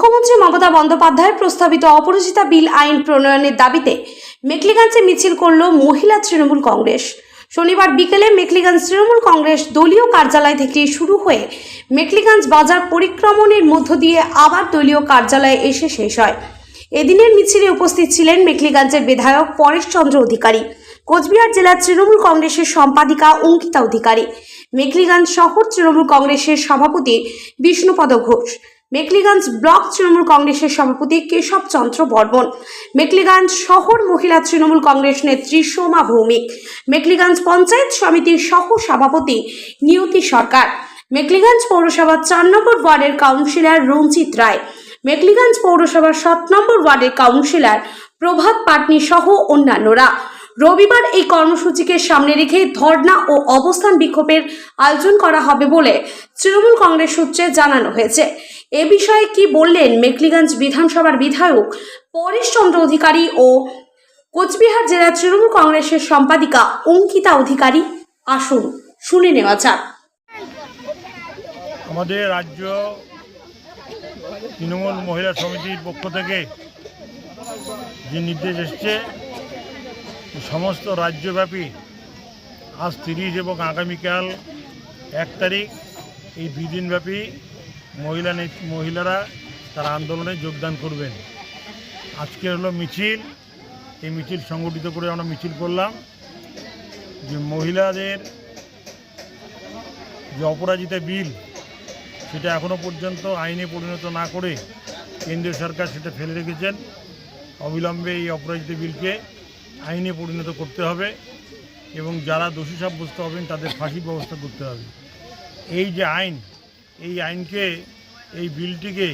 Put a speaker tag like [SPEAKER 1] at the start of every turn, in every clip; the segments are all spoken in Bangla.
[SPEAKER 1] মুখ্যমন্ত্রী মমতা বন্দ্যোপাধ্যায়ের প্রস্তাবিত অপরাজিতা বিল আইন প্রণয়নের দাবিতে মেকলিগঞ্জে মিছিল করল মহিলা তৃণমূল কংগ্রেস। শনিবার বিকেলে মেকলিগঞ্জ তৃণমূল কংগ্রেস দলীয় কার্যালয় থেকে শুরু হয়ে মেকলিগঞ্জ বাজার পরিক্রমণের মধ্য দিয়ে আবার দলীয় কার্যালয়ে এসে শেষ হয়। এদিনের মিছিলে উপস্থিত ছিলেন মেকলিগঞ্জের বিধায়ক পরেশচন্দ্র অধিকারী, কোচবিহার জেলার তৃণমূল কংগ্রেসের সম্পাদিকা অঙ্কিতা অধিকারী মেকলিগঞ্জ শহর তৃণমূল কংগ্রেসের সভাপতি বিষ্ণুপদ ঘোষ। মেকলিগঞ্জ ব্লক তৃণমূল কংগ্রেসের সভাপতি কেশব চন্দ্র বর্মন, মেকলিগঞ্জ শহর মহিলা তৃণমূল কংগ্রেস নেত্রী সোমা ভৌমিক, মেকলিগঞ্জ পঞ্চায়েত সমিতির সহ সভাপতি নিয়তি সরকার, মেকলিগঞ্জ পৌরসভার চার নম্বর ওয়ার্ডের কাউন্সিলর রঞ্জিত রায়, মেকলিগঞ্জ পৌরসভার সাত নম্বর ওয়ার্ডের কাউন্সিলর প্রভাত পাটনি সহ অন্যান্যরা। রবিবার এই কর্মসূচিকে সামনে রেখে ধর্ণা ও অবস্থান বিক্ষোভের আয়োজন করা হবে বলে তৃণমূল কংগ্রেস সূত্রে জানানো হয়েছে। এ বিষয়ে কি বললেন মেকলিগঞ্জ বিধানসভার বিধায়ক পরেশ চন্দ্র অধিকারী ও কোচবিহার জেলা তৃণমূল কংগ্রেসের সম্পাদিকা অঙ্কিতা অধিকারী? আসুন, শুনে নেওয়া যাক।
[SPEAKER 2] আমাদের রাজ্য তৃণমূল মহিলা সমিতির পক্ষ থেকে যে নির্দেশ এসছে, সমস্ত রাজ্যব্যাপী আজ তিরিশ এবং আগামীকাল এক তারিখ এই দুই দিনব্যাপী মহিলা মহিলারা তারা আন্দোলনে যোগদান করবেন। আজকে হলো মিছিল। এই মিছিল সংগঠিত করে আমরা মিছিল করলাম যে মহিলাদের যে অপরাজিতা বিল, সেটা এখনও পর্যন্ত আইনে পরিণত না করে কেন্দ্রীয় সরকার সেটা ফেলে রেখেছেন। অবিলম্বে এই অপরাজিত বিলকে আইনে পরিণত করতে হবে এবং যারা দোষী সাব্যস্ত হবেন তাদের ফাঁসির ব্যবস্থা করতে হবে। এই যে আইন এই আইনকে এই বিলটিকে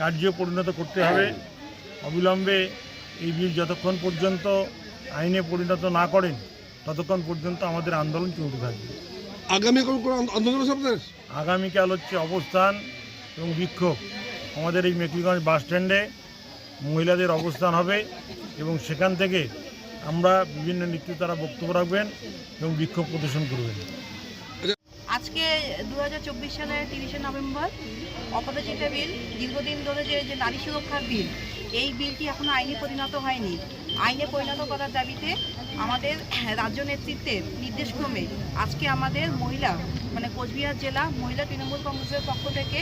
[SPEAKER 2] কার্য পরিণত করতে হবে। অবিলম্বে এই বিল যতক্ষণ পর্যন্ত আইনে পরিণত না করেন ততক্ষণ পর্যন্ত আমাদের আন্দোলন চলতে থাকবে।
[SPEAKER 3] আগামী কোন কোন আন্দোলন
[SPEAKER 2] আগামীকাল হচ্ছে অবস্থান এবং বিক্ষোভ। আমাদের এই মেকলিগঞ্জ বাস স্ট্যান্ডে মহিলাদের অবস্থান হবে এবং সেখান থেকে আমরা বিভিন্ন নেতৃত্ব তারা বক্তব্য রাখবেন এবং বিক্ষোভ প্রদর্শন করবেন।
[SPEAKER 4] আজকে দু হাজার চব্বিশ সালের তিরিশে নভেম্বর অপরাজিতা বিল, দীর্ঘদিন ধরে যে নারী সুরক্ষার বিল এই বিলটি এখনও আইনে পরিণত হয়নি। আইনে পরিণত করার দাবিতে আমাদের রাজ্য নেতৃত্বের নির্দেশক্রমে আজকে আমাদের মহিলা মানে কোচবিহার জেলা মহিলা তৃণমূল কংগ্রেসের পক্ষ থেকে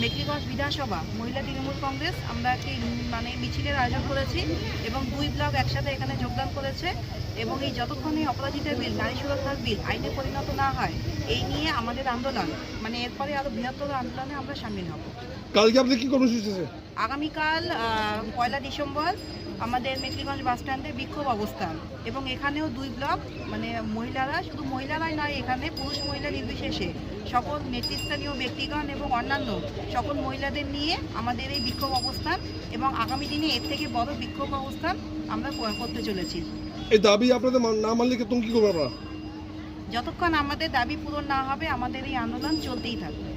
[SPEAKER 4] মেকলিগঞ্জ বিধানসভা মহিলা তৃণমূল কংগ্রেস আমরা একটি মানে মিছিলের আয়োজন করেছি এবং দুই ব্লক একসাথে এখানে যোগদান করেছে এবং এই যতক্ষণ এই অপরাজিতা বিল, নারী সুরক্ষার বিল আইনে পরিণত না হয়, এই নিয়ে আমাদের আন্দোলন মানে এরপরে আরও বৃহত্তর আন্দোলনে আমরা সামিল হব।
[SPEAKER 3] কালকে আপনি কি কর্মসূচি আছে
[SPEAKER 4] আগামীকাল পয়লা ডিসেম্বর আমাদের মেকলিগঞ্জ বাস স্ট্যান্ডে বিক্ষোভ অবস্থান এবং এখানেও দুই ব্লক মানে মহিলারা শুধু মহিলারাই নয় এখানে পুরুষ মহিলা নির্বিশেষে সকল নেতৃস্থানীয় ব্যক্তিগণ এবং অন্যান্য সকল মহিলাদের নিয়ে আমাদের এই বিক্ষোভ অবস্থান এবং আগামী দিনে এর থেকে বড় বিক্ষোভ অবস্থান আমরা করতে চলেছি।
[SPEAKER 3] এই দাবি আপনাদের না মানলে তুমি কি করবে
[SPEAKER 4] যতক্ষণ আমাদের দাবি পূরণ না হবে আমাদের এই আন্দোলন চলতেই থাকবে।